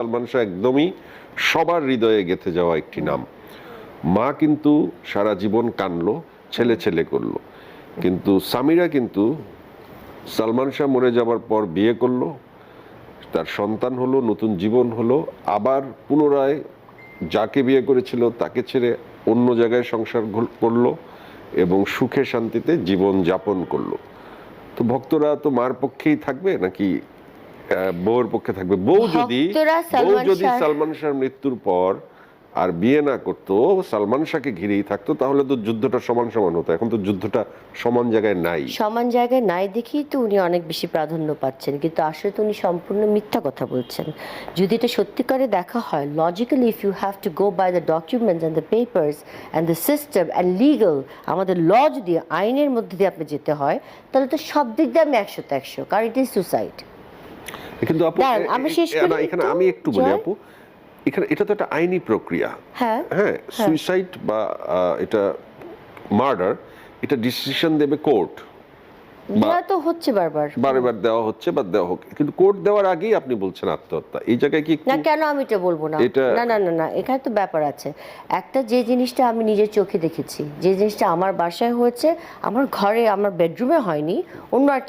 সালমান শাহ একদমই সবার হৃদয়ে গেঁথে যাওয়া একটি নাম। মা কিন্তু সারা জীবন কানলো, ছেলে ছেলে করল। কিন্তু সামিরা কিন্তু সালমান শাহ মরে যাবার পর বিয়ে করল, তার সন্তান হলো, নতুন জীবন হলো, আবার পুনরায় যাকে বিয়ে করেছিল তাকে ছেড়ে অন্য জায়গায় সংসার করল এবং সুখে শান্তিতে জীবন যাপন করল। তো ভক্তরা তো মার পক্ষেই থাকবে নাকি আহ, বউয়ের পক্ষে থাকবে। বউ যদি বউ যদি সালমান শাহর মৃত্যুর পর আর বিয়ে না করতো সালমান শাহকে ঘিরেই থাকতো তাহলে তো যুদ্ধটা সমান সমান হতো। এখন তো যুদ্ধটা সমান জায়গায় নাই। সমান জায়গায় নাই দেখেই তো উনি অনেক বেশি প্রাধান্য পাচ্ছেন। কিন্তু আসলে তো উনি সম্পূর্ণ মিথ্যা কথা বলছেন। যদি এটা সত্যিকারে দেখা হয় logically if you have to go by the documents and the papers and the system and legal আমাদের ল যদি আইনের মধ্যে দিয়ে আপনি যেতে হয় তাহলে তো সব দিক দিয়ে আমি একশোতে একশো কারণ ইট ইজ সুসাইড কিন্তু আপু আমি শেষ করি না, এখানে আমি একটু বলি আপু এখানে এটা তো একটা আইনি প্রক্রিয়া। হ্যাঁ হ্যাঁ সুইসাইড বা এটা মার্ডার এটা ডিসিশন দেবে কোর্ট দেওয়া তো হচ্ছে বারবার। বারবার দেওয়া হচ্ছে বা দেওয়া হোক কিন্তু কোর্ট দেওয়ার আগেই আপনি বলছেন আত্মহত্যা। এই জায়গায় কি না কেন আমি এটা বলব না? না না না না এখানে তো ব্যাপার আছে। একটা যে জিনিসটা আমি নিজের চোখে দেখেছি যে জিনিসটা আমার বাসায় হয়েছে আমার ঘরে আমার বেডরুমে হয়নি অন্য একটা